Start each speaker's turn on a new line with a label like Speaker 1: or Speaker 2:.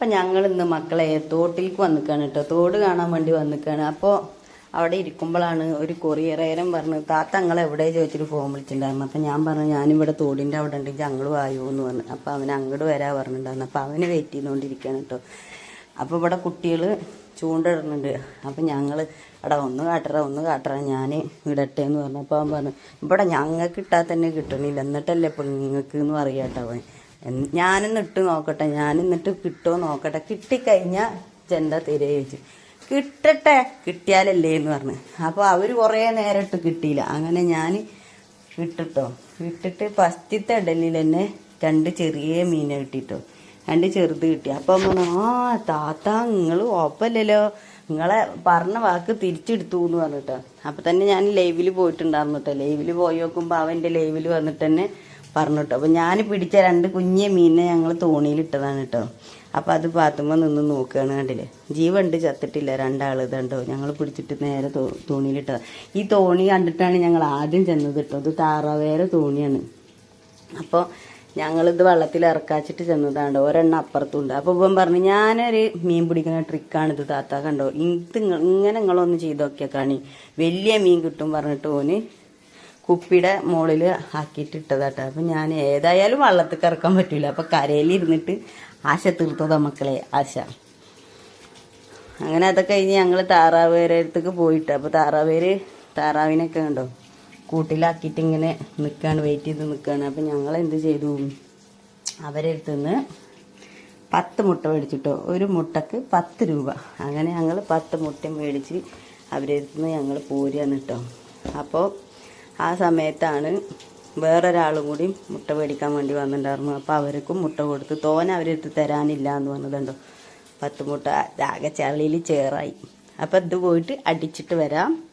Speaker 1: അപ്പം ഞങ്ങൾ ഇന്ന് മക്കളെ തോട്ടിലേക്ക് വന്നിക്കാണ് കേട്ടോ. തോട് കാണാൻ വേണ്ടി വന്നിക്കാണ്. അപ്പോൾ അവിടെ ഇരിക്കുമ്പോഴാണ് ഒരു കൊറിയറേരം പറഞ്ഞു താത്ത ഞങ്ങൾ എവിടെ? ചോദിച്ചിട്ട് ഫോൺ വിളിച്ചിട്ടുണ്ടായിരുന്നു. അപ്പം ഞാൻ പറഞ്ഞു ഞാനിവിടെ തോടിന്റെ അവിടെ ഉണ്ടെങ്കിൽ ഞങ്ങൾ വായു? എന്ന് പറഞ്ഞു. അപ്പം അവൻ അങ്ങോട്ട് വരാ പറഞ്ഞിട്ടുണ്ടായിരുന്നു. അപ്പം അവന് വെയിറ്റ് ചെയ്തുകൊണ്ടിരിക്കുകയാണ് കേട്ടോ. അപ്പോൾ ഇവിടെ കുട്ടികൾ ചൂണ്ടിടുന്നുണ്ട് അപ്പം ഞങ്ങൾ എടാ ഒന്ന് കാട്ടറ ഒന്ന് കാട്ടറ. ഞാൻ ഇടട്ടെ എന്ന് പറഞ്ഞു. അപ്പോൾ അവൻ പറഞ്ഞു ഇവിടെ ഞങ്ങൾക്ക് ഇട്ടാൽ തന്നെ കിട്ടണില്ല. എന്നിട്ടല്ലേ ഇപ്പം നിങ്ങൾക്ക് എന്ന് പറയാട്ടോ അവൻ. ഞാനിന്ന് ഇട്ട് നോക്കട്ടെ ഞാനിന്നിട്ട് കിട്ടുമോ നോക്കട്ടെ. കിട്ടിക്കഴിഞ്ഞാൽ ചെണ്ട തിരെ ചോദിച്ചു. കിട്ടട്ടെ കിട്ടിയാലല്ലേ എന്ന് പറഞ്ഞു. അപ്പോൾ അവർ കുറേ നേരം ഇട്ട് കിട്ടിയില്ല. അങ്ങനെ ഞാൻ ഇട്ടിട്ടോ ഇട്ടിട്ട് ഫസ്റ്റത്തെ ഇടലിൽ തന്നെ രണ്ട് ചെറിയ മീനെ കിട്ടിട്ടോ. രണ്ട് ചെറുത് കിട്ടി. അപ്പം പറഞ്ഞു ആ താത്ത നിങ്ങൾ ഓപ്പല്ലല്ലോ നിങ്ങളെ പറഞ്ഞ വാക്ക് തിരിച്ചെടുത്തു എന്ന് പറഞ്ഞിട്ടോ. അപ്പം തന്നെ ഞാൻ ലൈവിൽ പോയിട്ടുണ്ടായിരുന്നു കേട്ടോ ലൈവിൽ പോയി നോക്കുമ്പോൾ അവന്റെ ലൈവിൽ വന്നിട്ട് തന്നെ പറഞ്ഞു അപ്പം ഞാൻ പിടിച്ച രണ്ട് കുഞ്ഞിയ മീനിനെ ഞങ്ങൾ തോണിയിലിട്ടതാണ് കേട്ടോ അപ്പോൾ അത് പാത്തുമ്പോൾ നിന്ന് നോക്കുകയാണ് കണ്ടില്ലേ? ജീവണ്ട് ചത്തിട്ടില്ല രണ്ടാൾ ഇതുണ്ടോ. ഞങ്ങൾ പിടിച്ചിട്ട് നേരെ തോ ഈ തോണി കണ്ടിട്ടാണ് ഞങ്ങൾ ആദ്യം ചെന്നത് കേട്ടോ ഇത് താറാവേറെ തോണിയാണ്. അപ്പോൾ ഞങ്ങളിത് വെള്ളത്തിൽ ഇറക്കാച്ചിട്ട് ചെന്നതാണ്ട്. ഒരെണ്ണം അപ്പുറത്തുണ്ട്. അപ്പോൾ ഇവൻ പറഞ്ഞു ഞാനൊരു മീൻ പിടിക്കുന്ന ട്രിക്കാണ് ഇത് താത്ത. കണ്ടോ? ഇത് ഇങ്ങ- ഇങ്ങനെ നിങ്ങളൊന്ന് ചെയ്ത് കാണി വലിയ മീൻ കിട്ടും പറഞ്ഞിട്ട് ഓന് കുപ്പിയുടെ മുകളിൽ ആക്കിയിട്ട് ഇട്ടതാട്ടോ അപ്പം ഞാൻ ഏതായാലും വള്ളത്തിൽ കറക്കാൻ പറ്റില്ല അപ്പം കരയിലിരുന്നിട്ട് ആശ തീർത്തതാ മക്കളെ ആശ. അങ്ങനെ അതൊക്കെ കഴിഞ്ഞ് ഞങ്ങൾ താറാവേരത്തേക്ക് പോയിട്ട്. അപ്പോൾ താറാവേര് താറാവിനൊക്കെ ഉണ്ടോ കൂട്ടിലാക്കിയിട്ട് ഇങ്ങനെ നിൽക്കുകയാണ് വെയിറ്റ് ചെയ്ത് നിൽക്കുകയാണ് അപ്പം ഞങ്ങൾ എന്ത് ചെയ്തു? അവരെ അടുത്തുനിന്ന് പത്ത് മുട്ട മേടിച്ചിട്ടോ. ഒരു മുട്ടക്ക് പത്ത് രൂപ. അങ്ങനെ ഞങ്ങൾ പത്ത് മുട്ട മേടിച്ച് അവരെ അടുത്തുനിന്ന് ഞങ്ങൾ പോരുകയാണ് കേട്ടോ. അപ്പോൾ ആ സമയത്താണ് വേറൊരാളും കൂടി മുട്ട മേടിക്കാൻ വേണ്ടി വന്നിട്ടുണ്ടായിരുന്നു. അപ്പോൾ അവർക്കും മുട്ട കൊടുത്ത്. തോന അവരെടുത്ത് തരാനില്ല എന്ന് പറഞ്ഞതുണ്ടോ? പത്ത് മുട്ട ആകെ ചളിയിൽ ചേറായി. അപ്പോൾ ഇത് പോയിട്ട് അടിച്ചിട്ട് വരാം.